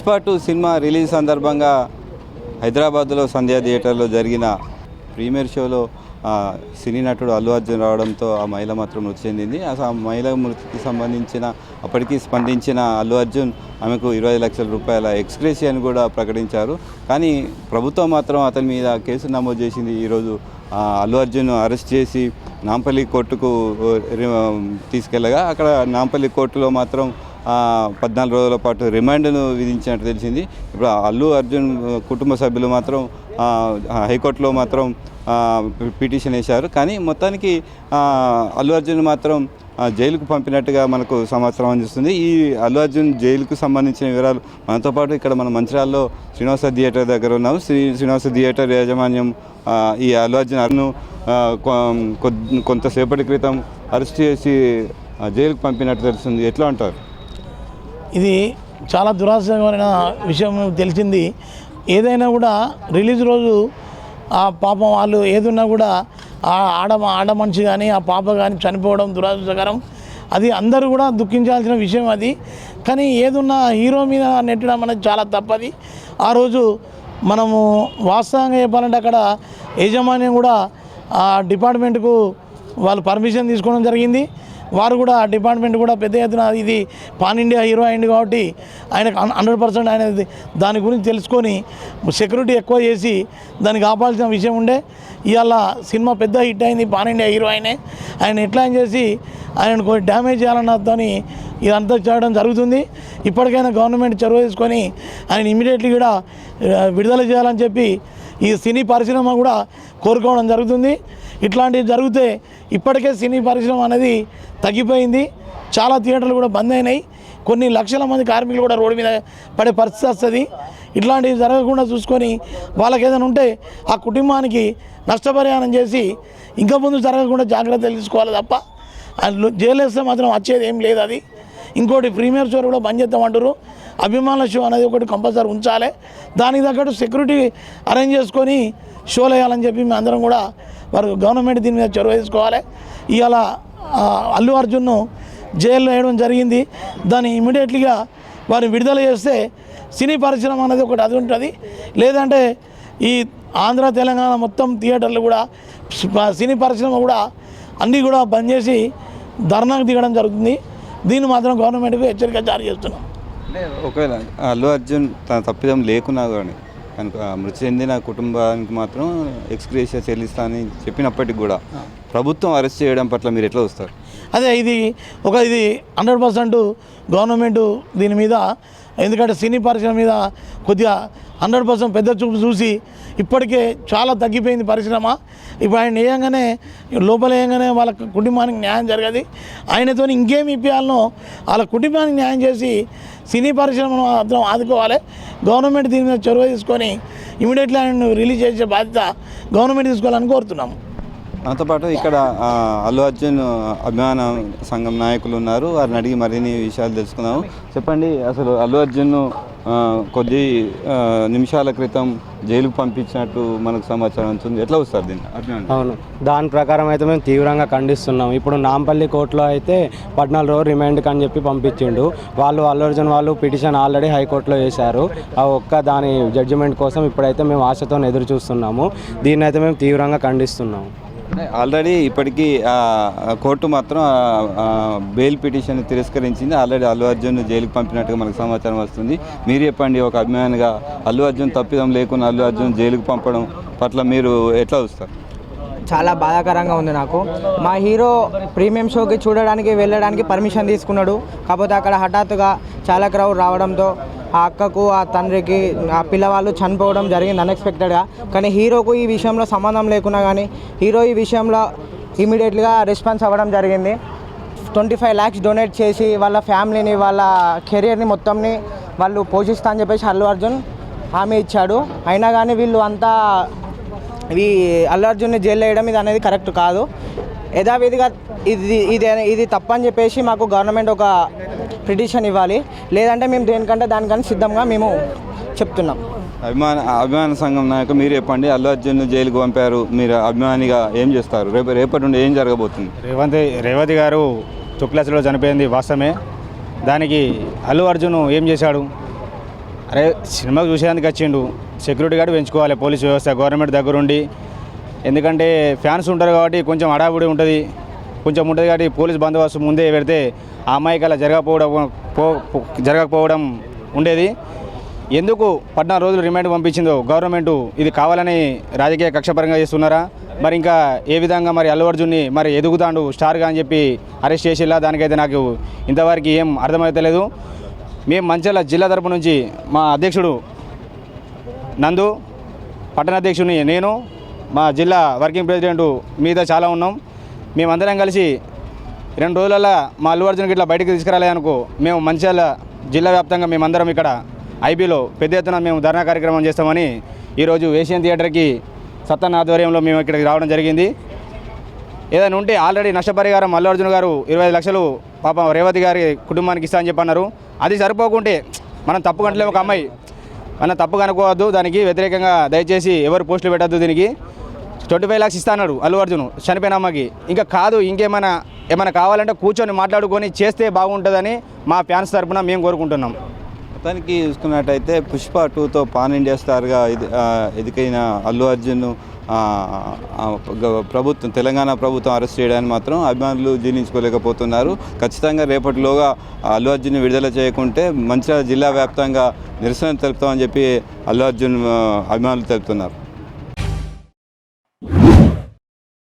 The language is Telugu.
పుష్ప టూ సినిమా రిలీజ్ సందర్భంగా హైదరాబాద్లో సంధ్యా థియేటర్లో జరిగిన ప్రీమియర్ షోలో సినీ నటుడు అల్లు అర్జున్ రావడంతో ఆ మహిళ మాత్రం మృతి చెందింది. అసలు ఆ మహిళ మృతికి సంబంధించిన అప్పటికి స్పందించిన అల్లు అర్జున్ ఆమెకు ఇరవై లక్షల రూపాయల ఎక్స్గ్రేషియన్ కూడా ప్రకటించారు. కానీ ప్రభుత్వం మాత్రం అతని మీద కేసు నమోదు చేసింది. ఈరోజు అల్లు అర్జున్ అరెస్ట్ చేసి నాంపల్లి కోర్టుకు తీసుకెళ్ళగా అక్కడ నాంపల్లి కోర్టులో మాత్రం పద్నాలుగు రోజుల పాటు రిమాండ్ను విధించినట్టు తెలిసింది. ఇప్పుడు అల్లు అర్జున్ కుటుంబ సభ్యులు మాత్రం హైకోర్టులో మాత్రం పిటిషన్ వేశారు. కానీ మొత్తానికి అల్లు అర్జున్ మాత్రం జైలుకు పంపినట్టుగా మనకు సమాచారం అందిస్తుంది. ఈ అల్లు అర్జున్ జైలుకు సంబంధించిన వివరాలు మనతో పాటు ఇక్కడ మన మంచిర్యాల్లో శ్రీనివాస థియేటర్ దగ్గర ఉన్నాము శ్రీ శ్రీనివాస థియేటర్ యాజమాన్యం ఈ అల్లు అర్జున్ అర్ను కొంతసేపటి క్రితం అరెస్ట్ చేసి జైలుకు పంపినట్టు తెలుస్తుంది. ఎట్లా అంటారు? ఇది చాలా దురాశమైన విషయం తెలిసింది. ఏదైనా కూడా రిలీజ్ రోజు ఆ పాపం వాళ్ళు ఏదున్నా కూడా ఆ ఆడ ఆడ మనిషి కానీ ఆ పాప కానీ చనిపోవడం దురాశకరం అది అందరూ కూడా దుఃఖించాల్సిన విషయం అది. కానీ ఏదున్నా హీరో మీద నెట్టడం అనేది చాలా తప్పది. ఆ రోజు మనము వాస్తవంగా చెప్పాలంటే అక్కడ యాజమాన్యం కూడా ఆ డిపార్ట్మెంట్కు వాళ్ళు పర్మిషన్ తీసుకోవడం జరిగింది. వారు కూడా డిపార్ట్మెంట్ కూడా పెద్ద ఎత్తున ఇది పాన్ ఇండియా హీరో అయింది కాబట్టి ఆయనకు హండ్రెడ్ పర్సెంట్ ఆయన దాని గురించి తెలుసుకొని సెక్యూరిటీ ఎక్కువ చేసి దాన్ని కాపాల్సిన విషయం ఉండే. ఇవాళ సినిమా పెద్ద హిట్ అయింది పాన్ ఇండియా హీరో ఆయనే ఆయన ఎట్లా అని చేసి ఆయన కొన్ని డ్యామేజ్ చేయాలన్నతో ఇదంతా చేయడం జరుగుతుంది. ఇప్పటికైనా గవర్నమెంట్ చొరవ తీసుకొని ఆయన ఇమీడియట్లీ కూడా విడుదల చేయాలని చెప్పి ఈ సినీ పరిశ్రమ కూడా కోరుకోవడం జరుగుతుంది. ఇట్లాంటివి జరిగితే ఇప్పటికే సినీ పరిశ్రమ అనేది తగ్గిపోయింది. చాలా థియేటర్లు కూడా బంద్ అయినాయి. కొన్ని లక్షల మంది కార్మికులు కూడా రోడ్డు మీద పడే పరిస్థితి వస్తుంది. ఇట్లాంటివి జరగకుండా చూసుకొని వాళ్ళకి ఏదైనా ఉంటే ఆ కుటుంబానికి నష్టపరిహారం చేసి ఇంకా ముందు జరగకుండా జాగ్రత్తలు తీసుకోవాలి తప్ప. జైలు వేస్తే మాత్రం వచ్చేది ఏం లేదు అది. ఇంకోటి ప్రీమియర్ షోర్ కూడా బంద్ చేద్దామంటారు అభిమానుల షో అనేది ఒకటి కంపల్సరీ ఉంచాలి. దానికి తగ్గట్టు సెక్యూరిటీ అరేంజ్ చేసుకొని షోలు వేయాలని చెప్పి మేము అందరం కూడా వారు గవర్నమెంట్ దీని మీద చొరవ తీసుకోవాలి. ఇవాళ అల్లు అర్జున్ను జైల్లో వేయడం జరిగింది. దాన్ని ఇమీడియట్లీగా వారిని విడుదల చేస్తే సినీ పరిశ్రమ అనేది ఒకటి అది ఉంటుంది. లేదంటే ఈ ఆంధ్ర తెలంగాణ మొత్తం థియేటర్లు కూడా సినీ పరిశ్రమ కూడా అన్నీ కూడా బంద్ చేసి ధర్నాకు దిగడం జరుగుతుంది. దీన్ని మాత్రం గవర్నమెంట్కి హెచ్చరిక జారీ చేస్తున్నాం. ఒకవేళ అల్లు అర్జున్ తన తప్పిదం లేకున్నా కానీ మృతి చెందిన కుటుంబానికి మాత్రం ఎక్స్గ్రేషియా చెల్లిస్తా అని చెప్పినప్పటికి కూడా ప్రభుత్వం అరెస్ట్ చేయడం పట్ల మీరు ఎట్లా వస్తారు అదే ఇది ఒక ఇది హండ్రెడ్ పర్సెంట్ గవర్నమెంట్ దీని మీద ఎందుకంటే సినీ పరిశ్రమ మీద కొద్దిగా హండ్రెడ్ పర్సెంట్ పెద్ద చూపు చూసి ఇప్పటికే చాలా తగ్గిపోయింది పరిశ్రమ. ఇప్పుడు ఆయన వేయంగానే లోపల వేయంగానే వాళ్ళ కుటుంబానికి న్యాయం జరగదు. ఆయనతో ఇంకేం ఇప్పియాలనో వాళ్ళ కుటుంబానికి న్యాయం చేసి సినీ పరిశ్రమను మాత్రం ఆదుకోవాలి. గవర్నమెంట్ దీని మీద చొరవ తీసుకొని ఇమీడియట్లీ ఆయన రిలీజ్ చేసే బాధ్యత గవర్నమెంట్ తీసుకోవాలని కోరుతున్నాము. మనతో పాటు ఇక్కడ అల్లు అర్జున్ అభిమాన సంఘం నాయకులు ఉన్నారు. వారిని అడిగి మరిన్ని విషయాలు తెలుసుకుందాము. చెప్పండి అసలు అల్లు అర్జున్ కొద్ది నిమిషాల క్రితం జైలుకు పంపించినట్టు మనకు సమాచారం ఉంటుంది ఎట్లా వస్తారు దీన్ని? అవును. దాని ప్రకారం అయితే మేము తీవ్రంగా ఖండిస్తున్నాం. ఇప్పుడు నాంపల్లి కోర్టులో అయితే పద్నాలుగు రోజులు రిమాండ్కి అని చెప్పి పంపించిండు. వాళ్ళు అల్లు అర్జున్ వాళ్ళు పిటిషన్ ఆల్రెడీ హైకోర్టులో వేశారు. ఆ ఒక్క దాని జడ్జిమెంట్ కోసం ఇప్పుడైతే మేము ఆశతో ఎదురు చూస్తున్నాము. దీన్ని అయితే మేము తీవ్రంగా ఖండిస్తున్నాము. ఆల్రెడీ ఇప్పటికీ కోర్టు మాత్రం బెయిల్ పిటిషన్ తిరస్కరించింది. ఆల్రెడీ అల్లు అర్జున్ జైలుకి పంపినట్టుగా మనకు సమాచారం వస్తుంది. మీరు చెప్పండి ఒక అభిమానిగా అల్లు అర్జున్ తప్పిదం లేకుండా అల్లు అర్జున్ జైలుకి పంపడం పట్ల మీరు ఎట్లా చూస్తారు? చాలా బాధాకరంగా ఉంది నాకు. మా హీరో ప్రీమియం షోకి చూడడానికి వెళ్ళడానికి పర్మిషన్ తీసుకున్నాడు. కాకపోతే అక్కడ హఠాత్తుగా చాలా క్రౌడ్ రావడంతో ఆ అక్కకు ఆ తండ్రికి ఆ పిల్లవాళ్ళు చనిపోవడం జరిగింది అన్ఎక్స్పెక్టెడ్గా కానీ హీరోకు ఈ విషయంలో సంబంధం లేకున్నా కానీ హీరో ఈ విషయంలో ఇమీడియట్గా రెస్పాన్స్ అవ్వడం జరిగింది. ట్వంటీ ఫైవ్ ల్యాక్స్ డొనేట్ చేసి వాళ్ళ ఫ్యామిలీని వాళ్ళ కెరియర్ని మొత్తంని వాళ్ళు పోషిస్తా అని చెప్పేసి అల్లు అర్జున్ హామీ ఇచ్చాడు. అయినా కానీ వీళ్ళు అంతా ఇవి అల్లు అర్జున్ని జైలు వేయడం ఇది అనేది కరెక్ట్ కాదు. యథావిధిగా ఇది ఇది ఇది తప్పని చెప్పేసి మాకు గవర్నమెంట్ ఒక పిటిషన్ ఇవ్వాలి. లేదంటే మేము దేనికంటే దానికని సిద్ధంగా మేము చెప్తున్నాం. అభిమాన అభిమాన సంఘం నాయకు మీరు చెప్పండి అల్లు అర్జున్ జైలుకు పంపారు మీరు అభిమానిగా ఏం చేస్తారు? రేపు రేపటి నుండి ఏం జరగబోతుంది? రేవంత్ రేవతి గారు తుక్లస్లో చనిపోయింది వాస్తవమే. దానికి అల్లు అర్జున్ ఏం చేశాడు? అరే సినిమా చూసేందుకు వచ్చిండు. సెక్యూరిటీ గార్డు పెంచుకోవాలి పోలీస్ వ్యవస్థ గవర్నమెంట్ దగ్గరుండి. ఎందుకంటే ఫ్యాన్స్ ఉంటారు కాబట్టి కొంచెం హడావుడి ఉంటుంది. కొంచెం ఉంటుంది కాబట్టి పోలీస్ బందోబస్తు ముందే పెడితే ఆ అమ్మాయికి అలా జరగకపోవడం పో జరగకపోవడం ఉండేది. ఎందుకు పద్నాలుగు రోజులు రిమాండ్ పంపించిందో గవర్నమెంట్ ఇది కావాలని రాజకీయ కక్షపరంగా చేస్తున్నారా? మరి ఇంకా ఏ విధంగా మరి అల్లు అర్జున్ని మరి ఎదుగుతాడు స్టార్గా అని చెప్పి అరెస్ట్ చేసిలా దానికైతే నాకు ఇంతవరకు ఏం అర్థమవుతలేదు మేము మంచిర్యాల జిల్లా తరపు నుంచి మా అధ్యక్షుడు నందు పట్టణాధ్యక్షుని నేను మా జిల్లా వర్కింగ్ ప్రెసిడెంట్ మీద చాలా ఉన్నాం. మేమందరం కలిసి రెండు రోజులలో మా అల్లు అర్జున్ ఇట్లా బయటకు తీసుకురాలే అనుకో మేము మంచిర్యాల జిల్లా వ్యాప్తంగా మేమందరం ఇక్కడ ఐబీలో పెద్ద ఎత్తున మేము ధర్నా కార్యక్రమం చేస్తామని ఈరోజు ఏషియన్ థియేటర్కి సత్తన్న ఆధ్వర్యంలో మేము ఇక్కడికి రావడం జరిగింది. ఏదైనా ఉంటే ఆల్రెడీ నష్టపరిహారం అల్లు అర్జున్ గారు ఇరవై లక్షలు పాపం రేవతి గారి కుటుంబానికి ఇస్తా అని చెప్పి అన్నారు అది సరిపోకుంటే మనం తప్పుకుంటలేము ఒక అమ్మాయి. అన్న తప్పు కనుక్కోవద్దు దానికి వ్యతిరేకంగా దయచేసి ఎవరు పోస్టులు పెట్టద్దు దీనికి. ట్వంటీ ఫైవ్ లాక్స్ ఇస్తా అల్లు అర్జున్ చనిపోయిన అమ్మకి. ఇంకా కాదు ఇంకేమైనా ఏమైనా కావాలంటే కూర్చొని మాట్లాడుకొని చేస్తే బాగుంటుందని మా ఫ్యాన్స్ తరఫున మేము కోరుకుంటున్నాం. మొత్తానికి చూసుకున్నట్టయితే పుష్ప టూతో పాన్ ఇండియా స్టార్గా ఇది ఎదికైన అల్లు అర్జున్ ప్రభుత్వం తెలంగాణ ప్రభుత్వం అరెస్ట్ చేయడానికి మాత్రం అభిమానులు జీర్ణించుకోలేకపోతున్నారు. ఖచ్చితంగా రేపటిలోగా అల్లు అర్జున్ విడుదల చేయకుంటే మంచిర్యాల జిల్లా వ్యాప్తంగా నిరసన తెలుపుతామని చెప్పి అల్లు అర్జున్ అభిమానులు తెలుపుతున్నారు.